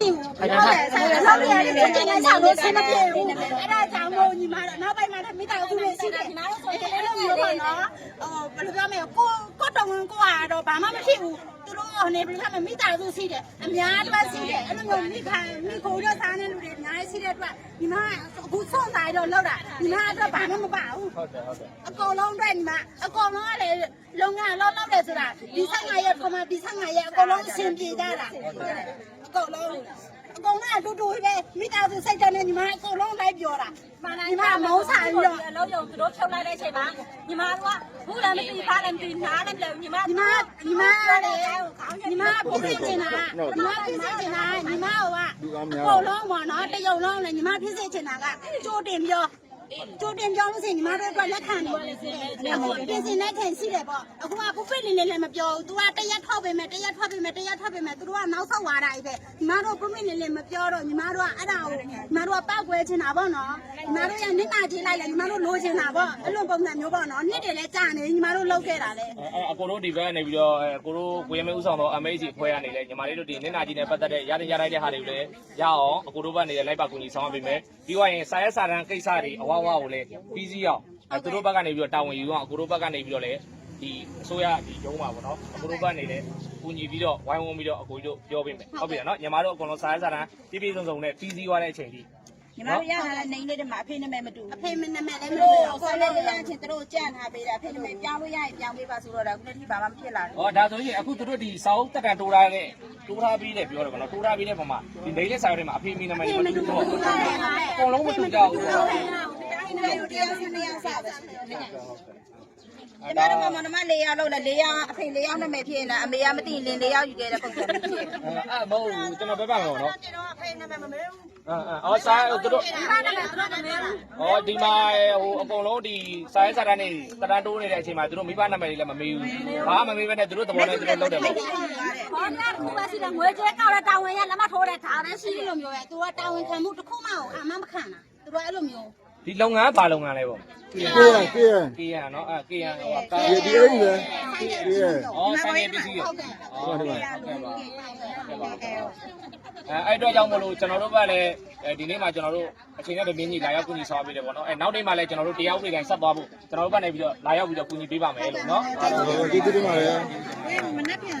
ဟုတ်တယ်ဆိုင်လောက်ရတဲ့ချိန်တိုင်းဆောင်လို့ဆင်းမပြေဘူးအဲ့ဒါကြောင့်မို့ညီမတို့နောက်ပိုင်းမှာလည်းမိသားစုလေးရှိတယ်ညီမတို့ဆိုရင်လည်းမျိုးပါနော်ဟိုဘယ်လိုပြောမလဲကိုကိုတော်ဝင်ကိုကတော့ဘာမှမဖြစ်ဘူးသူတို့ဟိုနေပြီးမှမိသားစုရှိတယ်အများတစ်ရှိတယ်အဲ့လိုမျိုးမိခိုင်မိခိုးရစားနေလူတွေအများကြီးရှိတဲ့အတွက်ညီမအခုဆုံးသားတော့လောက်တာညီမအတွက်ဘာမှမပါဘူးဟုတ်တယ်ဟုတ်တယ်အကုန်လုံးအတွက်ညီမအကုန်လုံးကလည်းလုံငါလောက်လောက်တယ်ဆိုတာဒီဆိုင်ငါရဲ့ ပမာဒီဆိုင်ငါရဲ့အကုန်လုံးအဆင်ပြေကြတာအကုန်လုံးအကုန်လုံးအတူတူပဲမိသားစုစိတ်ဓာတ်နဲ့ညီမအကုန်လုံးလိုက်ပြောတာညီမမုန်းစားပြီးတော့အလုံးယုံသူတို့ဖြုတ်လိုက်တဲ့အချိန်မှာညီမတို့ကဘူးလည်းမသိဖားလည်းမသိနားလည်းမလဲညီမညီမညီမလည်းညီမဖြစ်စေချင်တာညီမဖြစ်စေချင်တာညီမကအကုန်လုံးပေါ့နော်တရုံလုံးလည်းညီမဖြစ်စေချင်တာကကြိုးတင်ပြော ကျိုးတင်ပြောလို့ဆိုရင်ညီမတို့အတွက်လက်ခံတယ်အခုပြင်စင်တဲ့ချိန်ရှိတယ်ပေါ့အခုကခုဖိတ်နေနေလည်းမပြောဘူး तू ကတရက်ထောက်ပေးမယ်တရက်ထွက်ပေးမယ်တရက်ထွက်ပေးမယ်သူတို့ကနောက်ဆောက်သွားတာပဲညီမတို့ခုဖိတ်နေလည်းမပြောတော့ညီမတို့ကအဲ့ဒါကိုညီမတို့ကပောက်ကွဲချင်တာပေါ့နော်ညီမတို့ရနစ်နာကြီးလိုက်လဲညီမတို့လိုချင်တာပေါ့အဲ့လိုပုံစံမျိုးပေါ့နော်နှစ်တွေလည်းကြာနေညီမတို့လောက်ခဲ့တာလေအဲအကိုတို့ဒီဘက်ကနေပြီးတော့အဲကိုတို့ကိုရမဲဥဆောင်တော့ MHC ဖွဲရနေလဲညီမလေးတို့ဒီနင်နာကြီးနဲ့ပတ်သက်တဲ့ရတဲ့ရလိုက်တဲ့ဟာတွေကိုလည်းရအောင်အကိုတို့ဘက်နေလိုက်ပါကူညီဆောင်ပေးမယ်ပြီးတော့ရင်စာရဲစာတန်းကိစ္စတွေအဝဝကိုလည်းပြီးစီးအောင်အဲသူတို့ဘက်ကနေပြီးတော့တာဝန်ယူအောင်အကိုတို့ဘက်ကနေပြီးတော့လည်းဒီအစိုးရဒီရုံးပါပေါ့နော်အကိုတို့ဘက်နေလည်းကူညီပြီးတော့ဝိုင်းဝန်းပြီးတော့အကိုတို့ပြောပေးမယ်ဟုတ်ပြီနော်ညီမတို့အကုန်လုံးစာရဲစာတန်းပြည့်ပြည့်စုံစုံနဲ့ပြီးစီးသွားတဲ့အချိန်ကြီးညီမတို့ရတာလည်းနေလေးတည်းမှာအဖေနဲ့မဲမတူအဖေမနမလည်းမသူလို့တို့ခေါ်လေးလေးချင်းသူတို့ကြံ့ထားပေးတာအဖေနဲ့မဲပြောင်းလို့ရရင်ပြောင်းပေးပါဆိုတော့ဒါခုနေ့ထိဘာမှမဖြစ်လာဘူး။ဟောဒါဆိုရင်အခုသူတို့ဒီစာအုပ်တက်ကန်တိုးထားတဲ့တိုးထားပြီးတဲ့ပြောတယ်ကောနော်တိုးထားပြီးတဲ့ပုံမှာဒီနေလေးစာရွက်ထဲမှာအဖေမိနမည်မတူတော့ဘူး။အကုန်လုံးမတူကြဘူး။ တိုင်းတိုင်းတို့တရားစနေရစားပဲဒီမှာတော့မမမလေးရလို့လေလေးရအဖေလေးရနဲ့မဲဖြစ်နေတာအမေကမသိရင်လင်းလေးရယူခဲ့တဲ့ပုံစံမျိုးဖြစ်အဲ့မဟုတ်ဘူးကျွန်တော်ပြောပြမယ်ပေါ့နော်ကျွန်တော်အဖေနမမမေးဘူး။အဲအဲဟောစာသူတို့ဒီမှာနမသူတို့မမေးဘူးဟောဒီမှာဟိုအကုန်လုံးဒီစာရေးစာတန်းနေတရန်တိုးနေတဲ့အချိန်မှာသူတို့မိဘနာမည်တွေလည်းမမေးဘူး။ဘာမှမမေးဘဲနဲ့သူတို့သဘောနဲ့သူတို့လုပ်တယ်ပေါ့။ဟောတာကူပါစီတယ်ငွေကြေးကောက်တဲ့တာဝန်ရလက်မထိုးတဲ့ဒါပဲရှိတယ်လို့မျိုးပဲသူကတာဝန်ခံမှုတစ်ခုမှအာမမခံတာသူကအဲ့လိုမျိုး ဒီလုပ်ငန်းဘာလုပ်ငန်းလဲပေါ့ကေရကေရ။ KN နော်အဲ KN ဟိုကာဒီအိမ်လေကေရ။အော်ဆိုင်နေပစ္စည်းရ။ဟုတ်ကဲ့အော်ဒီမှာဟုတ်ကဲ့ပါ။အဲအဲ့အတွက်ကြောင့်မလို့ကျွန်တော်တို့ကလည်းအဲဒီနေ့မှာကျွန်တော်တို့အချိန်နဲ့တမင်းကြီးလာရောက်ကူညီဆောင်ပေးတယ်ပေါ့နော်အဲနောက်နေ့မှလည်းကျွန်တော်တို့တရားဥပဒေတိုင်းဆက်သွားဖို့ကျွန်တော်တို့ကနေပြီးတော့လာရောက်ပြီးတော့ကူညီပေးပါမယ်လို့နော် ဒီဒီမှာလေ မနှက်ပြန်